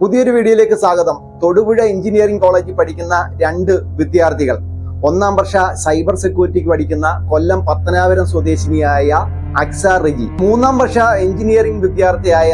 പുതിയൊരു വീഡിയോയിലേക്ക് സ്വാഗതം. തൊടുപുഴ എഞ്ചിനീയറിംഗ് കോളേജിൽ പഠിക്കുന്ന രണ്ട് വിദ്യാർത്ഥികൾ. ഒന്നാം വർഷ സൈബർ സെക്യൂരിറ്റിക്ക് പഠിക്കുന്ന കൊല്ലം പത്തനാപുരം സ്വദേശിനിയായ അക്സ റിജി. മൂന്നാം വർഷ എഞ്ചിനീയറിംഗ് വിദ്യാർത്ഥിയായ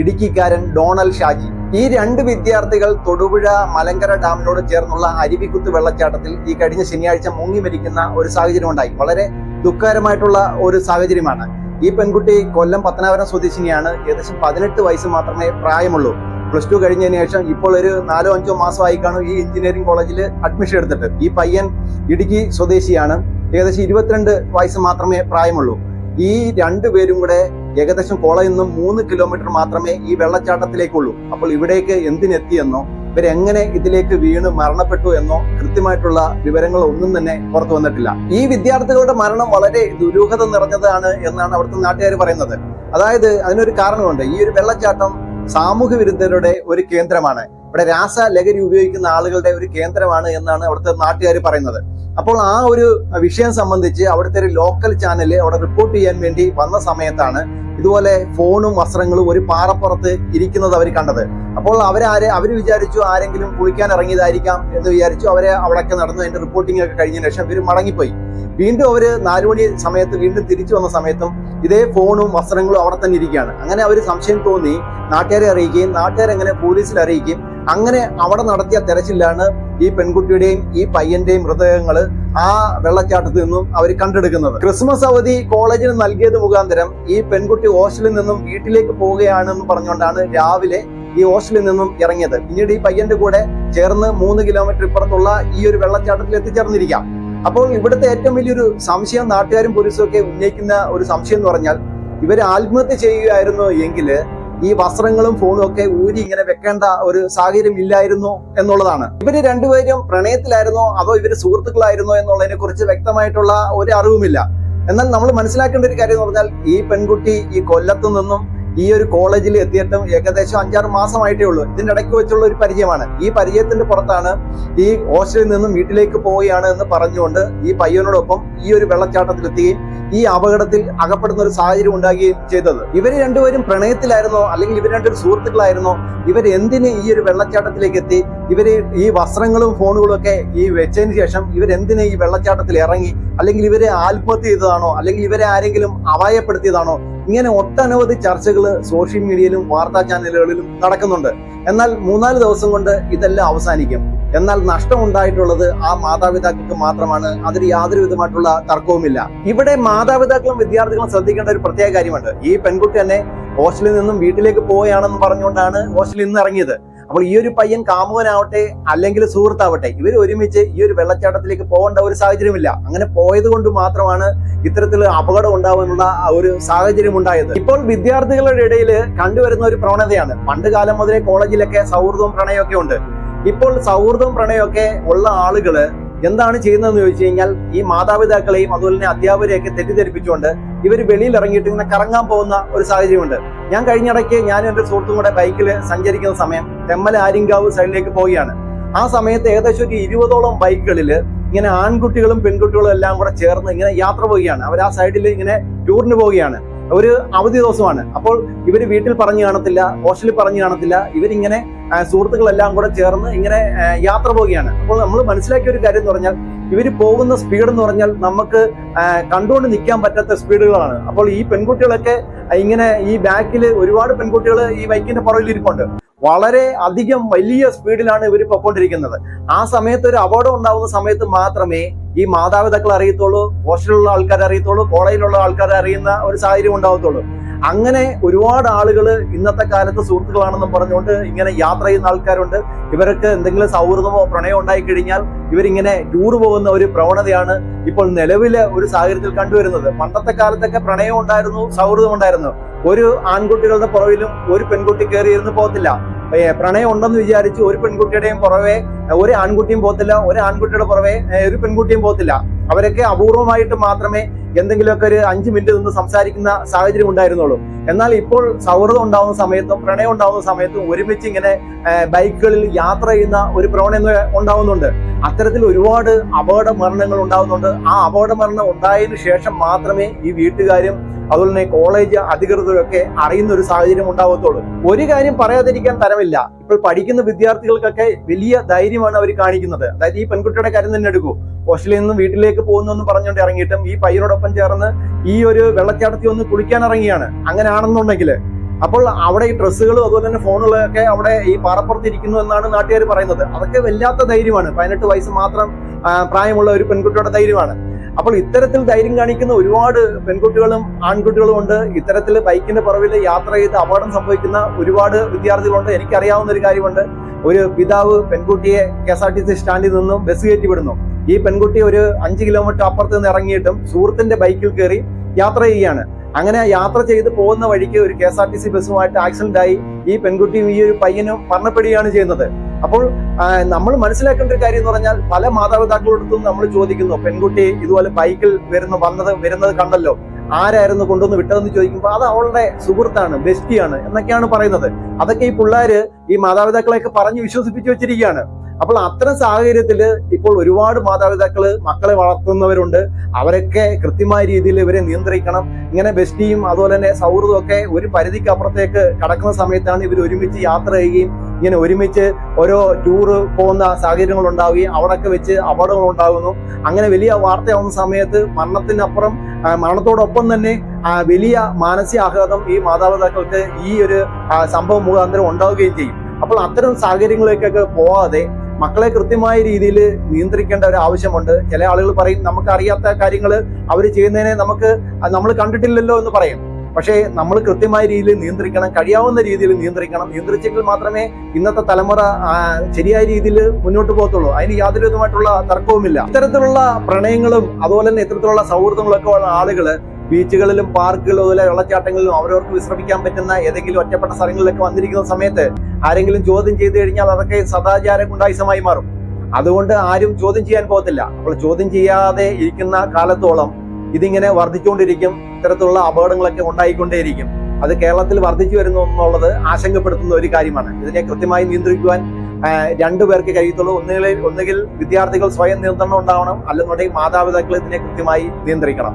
ഇടുക്കിക്കാരൻ ഡോണൽ ഷാജി. ഈ രണ്ട് വിദ്യാർത്ഥികൾ തൊടുപുഴ മലങ്കര ഡാമിനോട് ചേർന്നുള്ള അരുവിക്കുത്ത് വെള്ളച്ചാട്ടത്തിൽ ഈ കഴിഞ്ഞ ശനിയാഴ്ച മുങ്ങി മരിക്കുന്ന ഒരു സാഹചര്യം ഉണ്ടായി. വളരെ ദുഃഖകരമായിട്ടുള്ള ഒരു സാഹചര്യമാണ്. ഈ പെൺകുട്ടി കൊല്ലം പത്തനാപുരം സ്വദേശിനിയാണ്. ഏകദേശം പതിനെട്ട് വയസ്സ് മാത്രമേ പ്രായമുള്ളൂ. പ്ലസ് ടു കഴിഞ്ഞതിന് ശേഷം ഇപ്പോൾ ഒരു നാലോ അഞ്ചോ മാസമായി കാണും ഈ എഞ്ചിനീയറിംഗ് കോളേജിൽ അഡ്മിഷൻ എടുത്തിട്ട്. ഈ പയ്യൻ ഇടുക്കി സ്വദേശിയാണ്. ഏകദേശം ഇരുപത്തിരണ്ട് വയസ്സ് മാത്രമേ പ്രായമുള്ളൂ. ഈ രണ്ടു പേരും കൂടെ ഏകദേശം കോളേജിൽ നിന്നും മൂന്ന് കിലോമീറ്റർ മാത്രമേ ഈ വെള്ളച്ചാട്ടത്തിലേക്കുള്ളൂ. അപ്പോൾ ഇവിടേക്ക് എന്തിനെത്തിയെന്നോ ഇവരെങ്ങനെ ഇതിലേക്ക് വീണ് മരണപ്പെട്ടു എന്നോ കൃത്യമായിട്ടുള്ള വിവരങ്ങൾ ഒന്നും തന്നെ പുറത്തു വന്നിട്ടില്ല. ഈ വിദ്യാർത്ഥികളുടെ മരണം വളരെ ദുരൂഹത നിറഞ്ഞതാണ് എന്നാണ് അവിടുത്തെ നാട്ടുകാർ പറയുന്നത്. അതായത് അതിനൊരു കാരണമുണ്ട്. ഈ ഒരു വെള്ളച്ചാട്ടം സാമൂഹ്യ വിരുദ്ധരുടെ ഒരു കേന്ദ്രമാണ്. ഇവിടെ രാസ ലഹരി ഉപയോഗിക്കുന്ന ആളുകളുടെ ഒരു കേന്ദ്രമാണ് എന്നാണ് അവിടുത്തെ നാട്ടുകാർ പറയുന്നത്. അപ്പോൾ ആ ഒരു വിഷയം സംബന്ധിച്ച് അവിടുത്തെ ഒരു ലോക്കൽ ചാനൽ അവിടെ റിപ്പോർട്ട് ചെയ്യാൻ വേണ്ടി വന്ന സമയത്താണ് ഇതുപോലെ ഫോണും വസ്ത്രങ്ങളും ഒരു പാറപ്പുറത്ത് ഇരിക്കുന്നത് അവർ കണ്ടത്. അപ്പോൾ അവരാരെ അവർ വിചാരിച്ചു ആരെങ്കിലും കുളിക്കാൻ ഇറങ്ങിയതായിരിക്കാം എന്ന് വിചാരിച്ചു അവരെ അവിടെയൊക്കെ നടന്നു. അതിന്റെ റിപ്പോർട്ടിംഗ് ഒക്കെ കഴിഞ്ഞ ശേഷം ഇവർ മടങ്ങിപ്പോയി. വീണ്ടും അവർ നാലുമണി സമയത്ത് വീണ്ടും തിരിച്ചു വന്ന സമയത്തും ഇതേ ഫോണും വസ്ത്രങ്ങളും അവിടെ തന്നെ ഇരിക്കുകയാണ്. അങ്ങനെ അവർ സംശയം തോന്നി നാട്ടുകാരെ അറിയിക്കുകയും നാട്ടുകാരെ അങ്ങനെ പോലീസിൽ അറിയിക്കുകയും അങ്ങനെ അവിടെ നടത്തിയ തെരച്ചിലാണ് ഈ പെൺകുട്ടിയുടെയും ഈ പയ്യന്റെയും മൃതദേഹങ്ങൾ ആ വെള്ളച്ചാട്ടത്തിൽ നിന്നും അവർ കണ്ടെടുക്കുന്നത്. ക്രിസ്മസ് അവധി കോളേജിന് നൽകിയത് മുഖാന്തരം ഈ പെൺകുട്ടി ഹോസ്റ്റലിൽ നിന്നും വീട്ടിലേക്ക് പോവുകയാണെന്ന് പറഞ്ഞുകൊണ്ടാണ് രാവിലെ ഈ ഹോസ്റ്റലിൽ നിന്നും ഇറങ്ങിയത്. പിന്നീട് ഈ പയ്യന്റെ കൂടെ ചേർന്ന് മൂന്ന് കിലോമീറ്റർ ഇപ്പുറത്തുള്ള ഈ ഒരു വെള്ളച്ചാട്ടത്തിൽ എത്തിച്ചേർന്നിരിക്കാം. അപ്പോൾ ഇവിടുത്തെ ഏറ്റവും വലിയൊരു സംശയം നാട്ടുകാരും പോലീസും ഒക്കെ ഉന്നയിക്കുന്ന ഒരു സംശയം എന്ന് പറഞ്ഞാൽ ഇവർ ആത്മഹത്യ ചെയ്യുകയായിരുന്നു എങ്കിൽ ഈ വസ്ത്രങ്ങളും ഫോണും ഒക്കെ ഊരി ഇങ്ങനെ വെക്കേണ്ട ഒരു സാഹചര്യം ഇല്ലായിരുന്നു എന്നുള്ളതാണ്. ഇവർ രണ്ടുപേരും പ്രണയത്തിലായിരുന്നോ അതോ ഇവർ സുഹൃത്തുക്കളായിരുന്നോ എന്നുള്ളതിനെ കുറിച്ച് വ്യക്തമായിട്ടുള്ള ഒരു അറിവുമില്ല. എന്നാൽ നമ്മൾ മനസ്സിലാക്കേണ്ട ഒരു കാര്യം എന്ന് പറഞ്ഞാൽ ഈ പെൺകുട്ടി ഈ കൊല്ലത്തു നിന്നും ഈ ഒരു കോളേജിൽ എത്തിയിട്ട് ഏകദേശം അഞ്ചാറ് മാസമായിട്ടേ ഉള്ളൂ. ഇതിന്റെ ഇടയ്ക്ക് വെച്ചുള്ള ഒരു പരിചയമാണ്. ഈ പരിചയത്തിന്റെ പുറത്താണ് ഈ ഹോസ്റ്റലിൽ നിന്നും വീട്ടിലേക്ക് പോവുകയാണ് എന്ന് പറഞ്ഞുകൊണ്ട് ഈ പയ്യനോടൊപ്പം ഈ ഒരു വെള്ളച്ചാട്ടത്തിലെത്തുകയും ഈ അപകടത്തിൽ അകപ്പെടുന്ന ഒരു സാഹചര്യം ഉണ്ടാകുകയും ചെയ്തത്. ഇവർ രണ്ടുപേരും പ്രണയത്തിലായിരുന്നോ? അല്ലെങ്കിൽ ഇവർ രണ്ടൊരു സുഹൃത്തുക്കളായിരുന്നോ? ഇവർ എന്തിന് ഈ ഒരു വെള്ളച്ചാട്ടത്തിലേക്ക് എത്തി? ഇവർ ഈ വസ്ത്രങ്ങളും ഫോണുകളും ഒക്കെ ഈ വെച്ചതിന് ശേഷം ഇവരെന്തിന് ഈ വെള്ളച്ചാട്ടത്തിൽ ഇറങ്ങി? അല്ലെങ്കിൽ ഇവരെ ആത്മഹത്യ ചെയ്തതാണോ? അല്ലെങ്കിൽ ഇവരെ ആരെങ്കിലും അപായപ്പെടുത്തിയതാണോ? ഇങ്ങനെ ഒട്ടനവധി ചർച്ചകൾ സോഷ്യൽ മീഡിയയിലും വാർത്താ ചാനലുകളിലും നടക്കുന്നുണ്ട്. എന്നാൽ മൂന്നാൽ ദിവസം കൊണ്ട് ഇതെല്ലാം അവസാനിക്കും. എന്നാൽ നഷ്ടം ഉണ്ടായിട്ടുള്ളത് ആ മാതാപിതാക്കൾക്ക് മാത്രമാണ്. അതിന് യാതൊരു വിധമായിട്ടുള്ള തർക്കവുമില്ല. ഇവിടെ മാതാപിതാക്കളും വിദ്യാർത്ഥികളും ശ്രദ്ധിക്കേണ്ട ഒരു പ്രത്യേക കാര്യമുണ്ട്. ഈ പെൺകുട്ടി തന്നെ ഹോസ്റ്റലിൽ നിന്നും വീട്ടിലേക്ക് പോവുകയാണെന്ന് പറഞ്ഞുകൊണ്ടാണ് ഹോസ്റ്റലിൽ നിന്ന് ഇറങ്ങിയത്. അപ്പോൾ ഈ ഒരു പയ്യൻ കാമുകനാവട്ടെ അല്ലെങ്കിൽ സുഹൃത്താവട്ടെ ഇവർ ഒരുമിച്ച് ഈ ഒരു വെള്ളച്ചാട്ടത്തിലേക്ക് പോകേണ്ട ഒരു സാഹചര്യമില്ല. അങ്ങനെ പോയത് കൊണ്ട് മാത്രമാണ് ഇത്തരത്തിൽ അപകടം ഉണ്ടാവാനുള്ള ഒരു സാഹചര്യം ഉണ്ടായത്. ഇപ്പോൾ വിദ്യാർത്ഥികളുടെ ഇടയിൽ കണ്ടുവരുന്ന ഒരു പ്രവണതയാണ്. പണ്ട് കാലം മുതലേ കോളേജിലൊക്കെ സൗഹൃദവും പ്രണയമൊക്കെ ഉണ്ട്. ഇപ്പോൾ സൗഹൃദവും പ്രണയമൊക്കെ ഉള്ള ആളുകൾ എന്താണ് ചെയ്യുന്നതെന്ന് ചോദിച്ചു കഴിഞ്ഞാൽ ഈ മാതാപിതാക്കളെയും അതുപോലെ തന്നെ അധ്യാപകരെയൊക്കെ തെറ്റിദ്ധരിപ്പിച്ചുകൊണ്ട് ഇവർ വെളിയിൽ ഇറങ്ങിയിട്ട് ഇങ്ങനെ കറങ്ങാൻ പോകുന്ന ഒരു സാഹചര്യമുണ്ട്. ഞാൻ കഴിഞ്ഞിടയ്ക്ക് ഞാൻ എന്റെ സുഹൃത്തും കൂടെ ബൈക്കിൽ സഞ്ചരിക്കുന്ന സമയം തെമ്മല ആര്യങ്കാവ് സൈഡിലേക്ക് പോവുകയാണ്. ആ സമയത്ത് ഏകദേശം ഒരു ഇരുപതോളം ബൈക്കുകളിൽ ഇങ്ങനെ ആൺകുട്ടികളും പെൺകുട്ടികളും എല്ലാം കൂടെ ചേർന്ന് ഇങ്ങനെ യാത്ര പോവുകയാണ്. അവർ ആ സൈഡിൽ ഇങ്ങനെ ടൂറിന് പോവുകയാണ്. ഒരു അവധി ദിവസമാണ്. അപ്പോൾ ഇവർ വീട്ടിൽ പറഞ്ഞു കാണത്തില്ല ഹോസ്റ്റലിൽ പറഞ്ഞു കാണത്തില്ല. ഇവരിങ്ങനെ സുഹൃത്തുക്കളെല്ലാം കൂടെ ചേർന്ന് ഇങ്ങനെ യാത്ര പോവുകയാണ്. അപ്പോൾ നമ്മൾ മനസ്സിലാക്കിയ ഒരു കാര്യം എന്ന് പറഞ്ഞാൽ ഇവർ പോകുന്ന സ്പീഡ് എന്ന് പറഞ്ഞാൽ നമുക്ക് കണ്ടുകൊണ്ട് നിൽക്കാൻ പറ്റാത്ത സ്പീഡുകളാണ്. അപ്പോൾ ഈ പെൺകുട്ടികളൊക്കെ ഇങ്ങനെ ഈ ബാക്കിൽ ഒരുപാട് പെൺകുട്ടികൾ ഈ ബൈക്കിന്റെ പുറകിൽ ഇരിപ്പുണ്ട്. വളരെ അധികം വലിയ സ്പീഡിലാണ് ഇവർ പൊക്കോണ്ടിരിക്കുന്നത് ആ സമയത്ത് ഒരു അപകടം ഉണ്ടാവുന്ന സമയത്ത് മാത്രമേ ഈ മാതാപിതാക്കൾ അറിയത്തുള്ളൂ ഹോസ്റ്റലിലുള്ള ആൾക്കാർ അറിയത്തുള്ളൂ കോളേജിലുള്ള ആൾക്കാർ അറിയുന്ന ഒരു സാഹചര്യം ഉണ്ടാവത്തുള്ളൂ. അങ്ങനെ ഒരുപാട് ആളുകൾ ഇന്നത്തെ കാലത്ത് സുഹൃത്തുക്കളാണെന്നും പറഞ്ഞുകൊണ്ട് ഇങ്ങനെ യാത്ര ചെയ്യുന്ന ആൾക്കാരുണ്ട്. ഇവർക്ക് എന്തെങ്കിലും സൗഹൃദമോ പ്രണയമോ ഉണ്ടായി കഴിഞ്ഞാൽ ഇവരിങ്ങനെ ടൂർ പോകുന്ന ഒരു പ്രവണതയാണ് ഇപ്പോൾ നിലവിലെ ഒരു സാഹചര്യത്തിൽ കണ്ടുവരുന്നത്. പണ്ടത്തെ കാലത്തൊക്കെ പ്രണയം ഉണ്ടായിരുന്നു സൗഹൃദം ഉണ്ടായിരുന്നു. ഒരു ആൺകുട്ടികളുടെ പുറവിലും ഒരു പെൺകുട്ടി കയറിയിരുന്ന് പോകത്തില്ല. പ്രണയം ഉണ്ടെന്ന് വിചാരിച്ച് ഒരു പെൺകുട്ടിയുടെയും പുറവെ ഒരു ആൺകുട്ടിയും പോകത്തില്ല ഒരു ആൺകുട്ടിയുടെ പുറവെ ഒരു പെൺകുട്ടിയും പോകത്തില്ല. അവരൊക്കെ അപൂർവമായിട്ട് മാത്രമേ എന്തെങ്കിലുമൊക്കെ ഒരു അഞ്ച് മിനിറ്റ് നിന്ന് സംസാരിക്കുന്ന സാഹചര്യം ഉണ്ടായിരുന്നുള്ളൂ. എന്നാൽ ഇപ്പോൾ സൗഹൃദം ഉണ്ടാവുന്ന സമയത്തും പ്രണയം ഉണ്ടാവുന്ന സമയത്തും ഒരുമിച്ച് ഇങ്ങനെ ബൈക്കുകളിൽ യാത്ര ചെയ്യുന്ന ഒരു പ്രവണത ഉണ്ടാവുന്നുണ്ട്. അത്തരത്തിൽ ഒരുപാട് അപകട മരണങ്ങൾ ഉണ്ടാവുന്നുണ്ട്. ആ അപകട മരണം ഉണ്ടായതിനു ശേഷം മാത്രമേ ഈ വീട്ടുകാരും അതുപോലെ തന്നെ കോളേജ് അധികൃതരൊക്കെ അറിയുന്ന ഒരു സാഹചര്യം ഉണ്ടാവത്തുള്ളൂ. ഒരു കാര്യം പറയാതിരിക്കാൻ തരമില്ല. ഇപ്പോൾ പഠിക്കുന്ന വിദ്യാർത്ഥികൾക്കൊക്കെ വലിയ ധൈര്യമാണ് അവർ കാണിക്കുന്നത്. അതായത് ഈ പെൺകുട്ടിയുടെ കാര്യം തന്നെ എടുക്കൂ. ഹോസ്റ്റലിൽ നിന്നും വീട്ടിലേക്ക് പോകുന്നു എന്ന് പറഞ്ഞുകൊണ്ട് ഇറങ്ങിയിട്ടും ഈ പയ്യനോടൊപ്പം ചേർന്ന് ഈ ഒരു വെള്ളച്ചാട്ടത്തിൽ ഒന്ന് കുളിക്കാൻ ഇറങ്ങിയാണ്. അങ്ങനെയാണെന്നുണ്ടെങ്കിൽ അപ്പോൾ അവിടെ ഈ ഡ്രസ്സുകളും അതുപോലെ തന്നെ ഫോണുകളൊക്കെ അവിടെ ഈ പാറപ്പുറത്ത് ഇരിക്കുന്നു എന്നാണ് നാട്ടുകാർ പറയുന്നത്. അതൊക്കെ വല്ലാത്ത ധൈര്യമാണ്. പതിനെട്ട് വയസ്സ് മാത്രം പ്രായമുള്ള ഒരു പെൺകുട്ടിയുടെ ധൈര്യമാണ്. അപ്പോൾ ഇത്തരത്തിൽ ധൈര്യം കാണിക്കുന്ന ഒരുപാട് പെൺകുട്ടികളും ആൺകുട്ടികളും ഉണ്ട്. ഇത്തരത്തിൽ ബൈക്കിന്റെ പുറവിൽ യാത്ര ചെയ്ത് അപകടം സംഭവിക്കുന്ന ഒരുപാട് വിദ്യാർത്ഥികളുണ്ട്. എനിക്കറിയാവുന്ന ഒരു കാര്യമുണ്ട്. ഒരു പിതാവ് പെൺകുട്ടിയെ K S R T C സ്റ്റാൻഡിൽ നിന്നും ബസ് കയറ്റി വിടുന്നു. ഈ പെൺകുട്ടി ഒരു അഞ്ച് കിലോമീറ്റർ അപ്പുറത്ത് നിന്ന് ഇറങ്ങിയിട്ടും സുഹൃത്തിന്റെ ബൈക്കിൽ കയറി യാത്ര ചെയ്യുകയാണ്. അങ്ങനെ യാത്ര ചെയ്ത് പോകുന്ന വഴിക്ക് ഒരു K S R T C ബസ്സുമായിട്ട് accident ആയി ഈ പെൺകുട്ടിയും ഈ ഒരു പയ്യനും മരണപ്പെടുകയാണ് ചെയ്യുന്നത്. അപ്പോൾ നമ്മൾ മനസ്സിലാക്കേണ്ട ഒരു കാര്യം എന്ന് പറഞ്ഞാൽ പല മാതാപിതാക്കളോടത്തും നമ്മൾ ചോദിക്കുന്നു പെൺകുട്ടി ഇതുപോലെ ബൈക്കിൽ വരുന്ന വന്നത് വരുന്നത് കണ്ടല്ലോ? ആരായിരുന്നു കൊണ്ടുവന്ന് വിട്ടതെന്ന് ചോദിക്കുമ്പോൾ അത് അവളുടെ സുഹൃത്താണ് ബെസ്റ്റിയാണ് എന്നൊക്കെയാണ് പറയുന്നത്. അതൊക്കെ ഈ പിള്ളേര് ഈ മാതാപിതാക്കളെയൊക്കെ പറഞ്ഞ് വിശ്വസിപ്പിച്ചു വെച്ചിരിക്കുകയാണ്. അപ്പോൾ അത്തരം സാഹചര്യത്തിൽ ഇപ്പോൾ ഒരുപാട് മാതാപിതാക്കൾ മക്കളെ വളർത്തുന്നവരുണ്ട്. അവരൊക്കെ കൃത്യമായ രീതിയിൽ ഇവരെ നിയന്ത്രിക്കണം. ഇങ്ങനെ ബെസ്റ്റിയും അതുപോലെ തന്നെ സൗഹൃദവും ഒക്കെ ഒരു പരിധിക്ക് അപ്പുറത്തേക്ക് കടക്കുന്ന സമയത്താണ് ഇവർ ഒരുമിച്ച് യാത്ര ചെയ്യുകയും ഇങ്ങനെ ഒരുമിച്ച് ഓരോ ടൂറ് പോകുന്ന സാഹചര്യങ്ങൾ ഉണ്ടാവുകയും അവിടൊക്കെ വെച്ച് അപകടങ്ങൾ ഉണ്ടാകുന്നു അങ്ങനെ വലിയ വാർത്തയാവുന്ന സമയത്ത് മരണത്തിനപ്പുറം മരണത്തോടൊപ്പം തന്നെ വലിയ മാനസികാഘാതം ഈ മാതാപിതാക്കൾക്ക് ഈ ഒരു സംഭവം മുഖാന്തരം ഉണ്ടാവുകയും ചെയ്യും. അപ്പോൾ അത്തരം സാഹചര്യങ്ങളിലേക്കൊക്കെ പോവാതെ മക്കളെ കൃത്യമായ രീതിയിൽ നിയന്ത്രിക്കേണ്ട ഒരു ആവശ്യമുണ്ട്. ചില ആളുകൾ പറയും നമുക്ക് അറിയാത്ത കാര്യങ്ങൾ അവർ ചെയ്യുന്നതിനെ നമുക്ക് നമ്മൾ കണ്ടിട്ടില്ലല്ലോ എന്ന് പറയും. പക്ഷേ നമ്മൾ കൃത്യമായ രീതിയിൽ നിയന്ത്രിക്കണം കഴിയാവുന്ന രീതിയിൽ നിയന്ത്രിക്കണം. നിയന്ത്രിച്ചെങ്കിൽ മാത്രമേ ഇന്നത്തെ തലമുറ ശരിയായ രീതിയിൽ മുന്നോട്ട് പോകത്തുള്ളൂ. അതിന് യാതൊരു വിധമായിട്ടുള്ള തർക്കവുമില്ല. ഇത്തരത്തിലുള്ള പ്രണയങ്ങളും അതുപോലെ തന്നെ ഇത്തരത്തിലുള്ള സൗഹൃദങ്ങളൊക്കെ ഉള്ള ആളുകൾ ബീച്ചുകളിലും പാർക്കുകളിലും അതുപോലെ വെള്ളച്ചാട്ടങ്ങളിലും അവരവർക്ക് വിശ്രമിക്കാൻ പറ്റുന്ന ഏതെങ്കിലും ഒറ്റപ്പെട്ട സ്ഥലങ്ങളിലൊക്കെ വന്നിരിക്കുന്ന സമയത്ത് ആരെങ്കിലും ചോദ്യം ചെയ്തു കഴിഞ്ഞാൽ അതൊക്കെ സദാചാര ഗുണ്ടായുസമായി മാറും. അതുകൊണ്ട് ആരും ചോദ്യം ചെയ്യാൻ പോകത്തില്ല. അപ്പോൾ ചോദ്യം ചെയ്യാതെ ഇരിക്കുന്ന കാലത്തോളം ഇതിങ്ങനെ വർദ്ധിച്ചുകൊണ്ടിരിക്കും. ഇത്തരത്തിലുള്ള അപകടങ്ങളൊക്കെ ഉണ്ടായിക്കൊണ്ടേയിരിക്കും. അത് കേരളത്തിൽ വർദ്ധിച്ചു വരുന്നു എന്നുള്ളത് ആശങ്കപ്പെടുത്തുന്ന ഒരു കാര്യമാണ്. ഇതിനെ കൃത്യമായി നിയന്ത്രിക്കുവാൻ രണ്ടു പേർക്ക് കഴിയത്തുള്ളൂ. ഒന്നുകിൽ ഒന്നുകിൽ വിദ്യാർത്ഥികൾ സ്വയം നിയന്ത്രണം ഉണ്ടാവണം. അല്ലെന്നുണ്ടെങ്കിൽ മാതാപിതാക്കൾ ഇതിനെ കൃത്യമായി നിയന്ത്രിക്കണം.